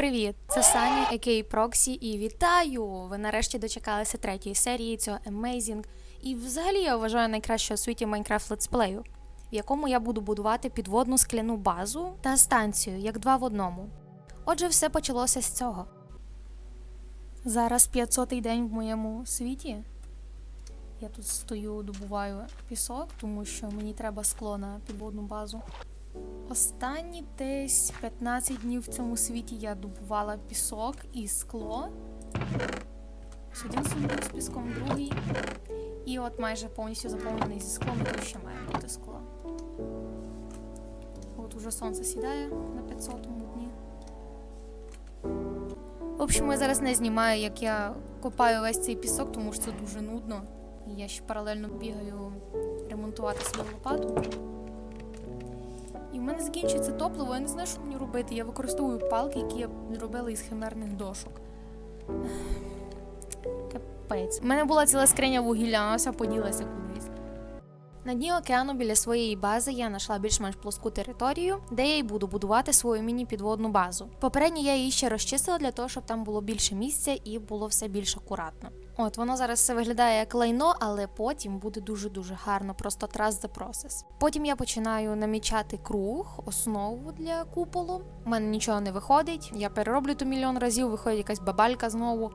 Привіт, це Саня, а.к.а. Проксі, і вітаю! Ви нарешті дочекалися третьої серії цього Amazing і взагалі я вважаю найкращого світі Майнкрафт летсплею, в якому я буду будувати підводну скляну базу та станцію, як два в одному. Отже, все почалося з цього. Зараз 500-й день в моєму світі. Я тут стою, добуваю пісок, тому що мені треба скло на підводну базу. Останні десь 15 днів в цьому світі я добувала пісок і скло. Ось Один сундук з піском, другий. І от майже повністю заповнений зі склом, і ще має бути скло. От уже сонце сідає на 500-му дні. В общем, я зараз не знімаю, як я копаю весь цей пісок, тому що це дуже нудно. І я ще паралельно бігаю ремонтувати свою лопату. І в мене закінчується топливо, я не знаю, що мені робити. Я використовую палки, які я зробила із химерних дошок. Капець. У мене була ціла скриня вугілля, вона вся поділася кудись. На дні океану біля своєї бази я знайшла більш-менш плоску територію, де я й буду будувати свою міні-підводну базу. Попередньо я її ще розчистила для того, щоб там було більше місця і було все більш акуратно. От воно зараз все виглядає як лайно, але потім буде дуже-дуже гарно, просто trust the process. Потім я починаю намічати круг, основу для куполу. У мене нічого не виходить. Я перероблю то мільйон разів, виходить якась бабалька знову.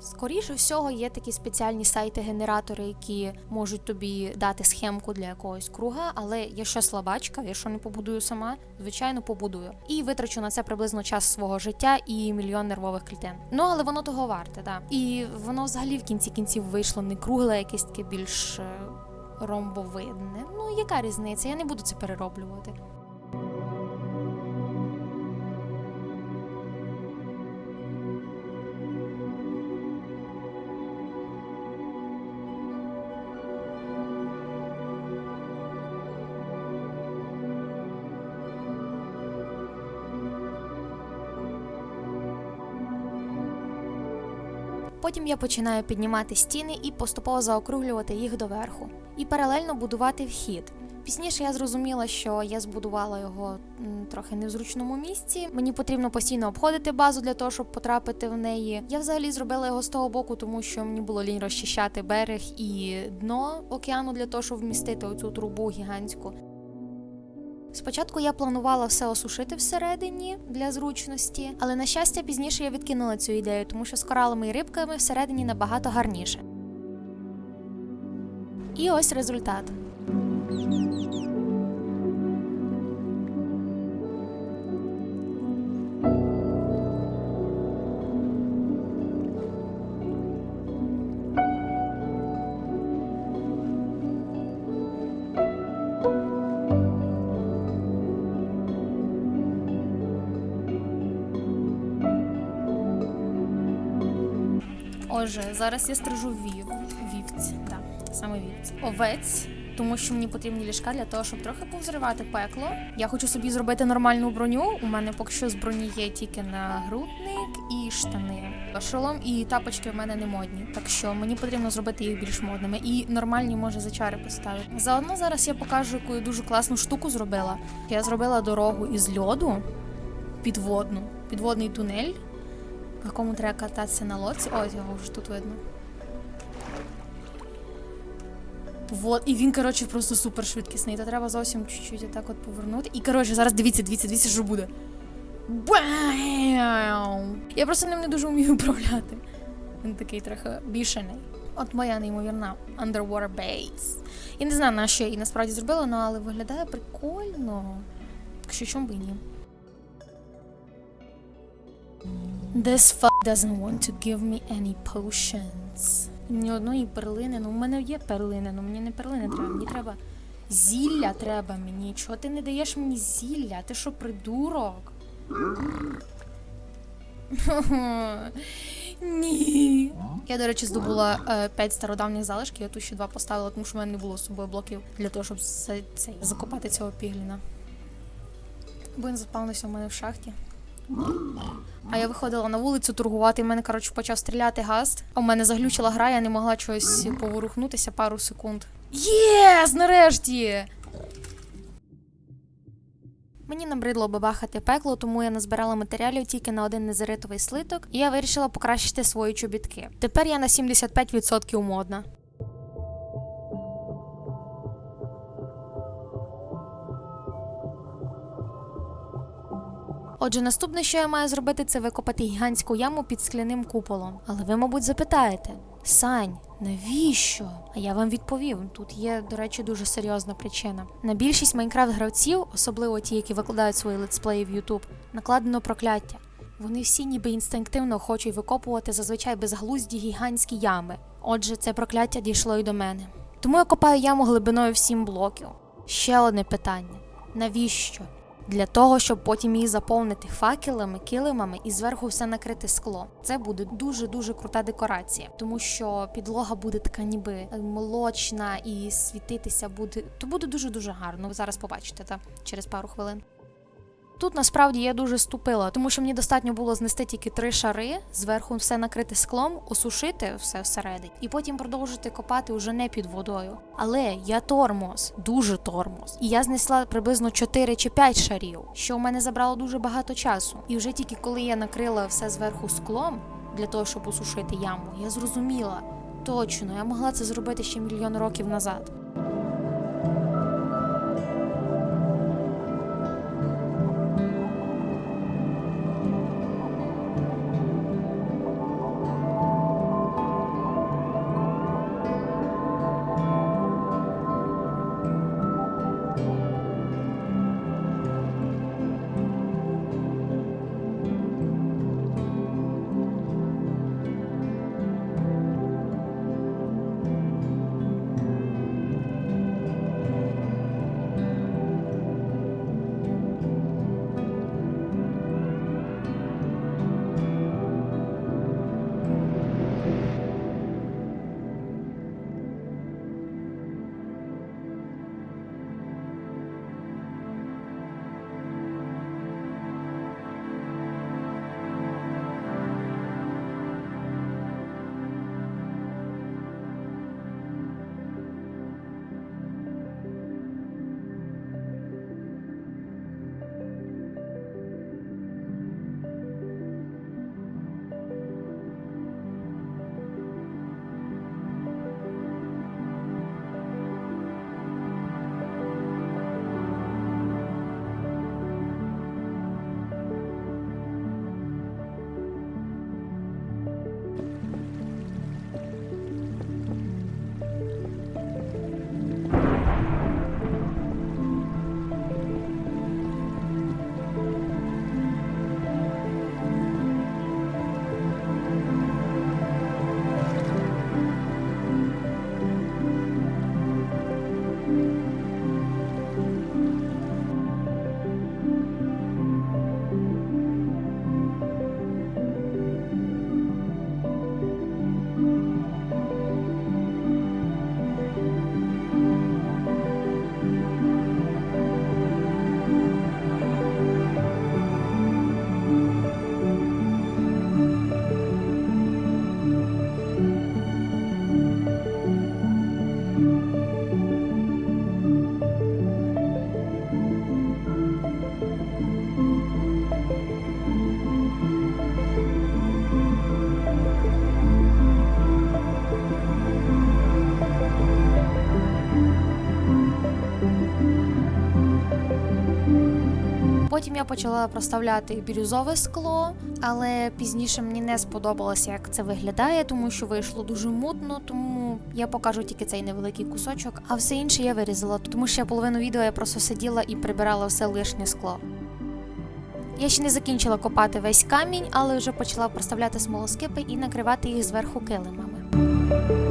Скоріше всього, є такі спеціальні сайти-генератори, які можуть тобі дати схемку для якогось круга, але я що слабачка, я що не побудую сама, звичайно, побудую. І витрачу на це приблизно час свого життя і мільйон нервових клітин. Ну але воно того варте, так. І воно взагалі в кінці кінців вийшло не кругле, якесь таке більш е, ромбовидне. Ну, яка різниця? Я не буду це перероблювати. Потім я починаю піднімати стіни і поступово заокруглювати їх доверху. І паралельно будувати вхід. Пізніше я зрозуміла, що я збудувала його трохи не в зручному місці. Мені потрібно постійно обходити базу для того, щоб потрапити в неї. Я взагалі зробила його з того боку, тому що мені було лінь розчищати берег і дно океану для того, щоб вмістити оцю трубу гігантську. Спочатку я планувала все осушити всередині для зручності, але на щастя пізніше я відкинула цю ідею, тому що з коралами і рибками всередині набагато гарніше. І ось результат. Отже, зараз я стрижу вів. Вівць, так, саме вівць. Овець, тому що мені потрібні ліжка для того, щоб трохи повзривати пекло. Я хочу собі зробити нормальну броню. У мене поки що з броні є тільки нагрудник і штани. Шолом і тапочки в мене не модні, так що мені потрібно зробити їх більш модними і нормальні може зачари поставити. Заодно зараз я покажу, яку я дуже класну штуку зробила. Я зробила дорогу із льоду підводну, підводний тунель по якому треба кататися на лодці. Ось його вже тут видно. Вот, і він, коротше, просто супер швидкісний. То треба зовсім чуть-чуть отак от повернути. І, коротше, зараз дивіться, дивіться, дивіться, що буде. Бам! Я просто ним не дуже вмію управляти. Він такий трохи бішений. От моя неймовірна Underwater Base. Я не знаю, на що я її насправді зробила, ну, але виглядає прикольно. Так чому б ні? This fuck doesn't want to give me any potions. Ні одної перлини. Ну, в мене є перлини, ну мені не перлини треба. Мені треба зілля треба мені. Чого ти не даєш мені зілля? Ти що, придурок? Ні. Я, до речі, здобула е, 5 стародавніх залишків, я тут ще два поставила, тому що в мене не було з собою блоків для того, щоб це, це, закопати цього пігліна. Бо він заспавнився в мене в шахті. А я виходила на вулицю торгувати, і мене, коротше, почав стріляти газ. А в мене заглючила гра, я не могла чогось поворухнутися пару секунд. Єс, нарешті! Мені набридло бабахати пекло, тому я назбирала матеріалів тільки на один незаритовий слиток, і я вирішила покращити свої чобітки. Тепер я на 75% модна. Отже, наступне, що я маю зробити, це викопати гігантську яму під скляним куполом. Але ви, мабуть, запитаєте: Сань, навіщо? А я вам відповів. Тут є, до речі, дуже серйозна причина. На більшість майнкрафт гравців, особливо ті, які викладають свої летсплеї в YouTube, накладено прокляття. Вони всі ніби інстинктивно хочуть викопувати зазвичай безглузді гігантські ями. Отже, це прокляття дійшло й до мене. Тому я копаю яму глибиною в 7 блоків. Ще одне питання: навіщо? Для того, щоб потім її заповнити факелами, килимами і зверху все накрити скло. Це буде дуже дуже крута декорація, тому що підлога буде така, ніби молочна і світитися буде. То буде дуже дуже гарно. Ви зараз побачите та через пару хвилин. Тут насправді я дуже ступила, тому що мені достатньо було знести тільки три шари, зверху все накрити склом, осушити все всередині, і потім продовжити копати уже не під водою. Але я тормоз, дуже тормоз. І я знесла приблизно 4 чи 5 шарів, що у мене забрало дуже багато часу. І вже тільки коли я накрила все зверху склом для того, щоб осушити яму, я зрозуміла. Точно, я могла це зробити ще мільйон років назад. Потім я почала проставляти бірюзове скло, але пізніше мені не сподобалося, як це виглядає, тому що вийшло дуже мутно, тому я покажу тільки цей невеликий кусочок, а все інше я вирізала, тому що половину відео я просто сиділа і прибирала все лишнє скло. Я ще не закінчила копати весь камінь, але вже почала проставляти смолоскипи і накривати їх зверху килимами.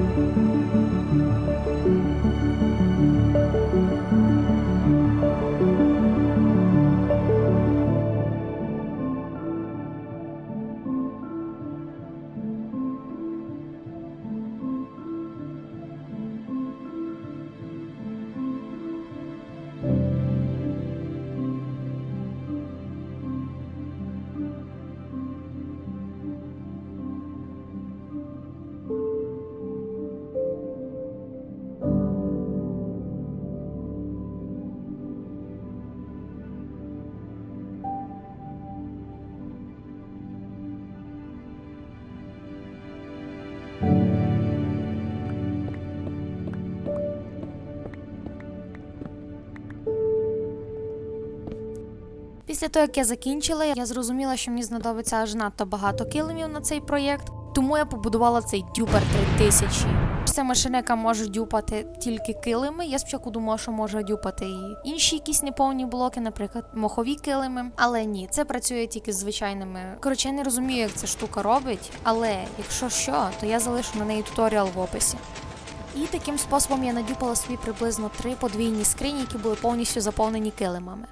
Після того, як я закінчила, я зрозуміла, що мені знадобиться аж надто багато килимів на цей проєкт, тому я побудувала цей дюпер 3000. Ця машина, яка може дюпати тільки килими. Я спочатку думала, що може дюпати і інші якісь неповні блоки, наприклад, мохові килими. Але ні, це працює тільки з звичайними. Коротше, я не розумію, як ця штука робить, але якщо що, то я залишу на неї туторіал в описі. І таким способом я надюпала собі приблизно три подвійні скрині, які були повністю заповнені килимами.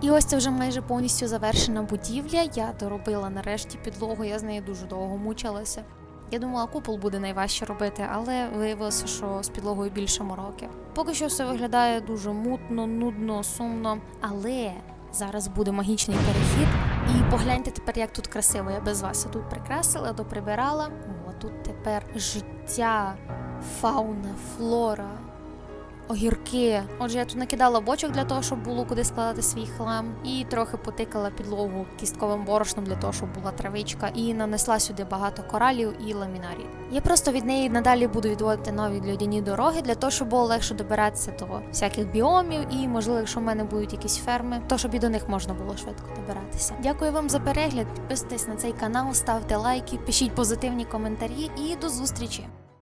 І ось це вже майже повністю завершена будівля. Я доробила нарешті підлогу, я з нею дуже довго мучилася. Я думала, купол буде найважче робити, але виявилося, що з підлогою більше мороки. Поки що все виглядає дуже мутно, нудно, сумно, але зараз буде магічний перехід. І погляньте тепер, як тут красиво. Я без вас тут прикрасила, доприбирала. О, тут тепер життя, фауна, флора огірки. Отже, я тут накидала бочок для того, щоб було куди складати свій хлам, і трохи потикала підлогу кістковим борошном для того, щоб була травичка, і нанесла сюди багато коралів і ламінарій. Я просто від неї надалі буду відводити нові льодяні дороги для того, щоб було легше добиратися до всяких біомів, і можливо, якщо в мене будуть якісь ферми, то щоб і до них можна було швидко добиратися. Дякую вам за перегляд. Підписуйтесь на цей канал, ставте лайки, пишіть позитивні коментарі і до зустрічі.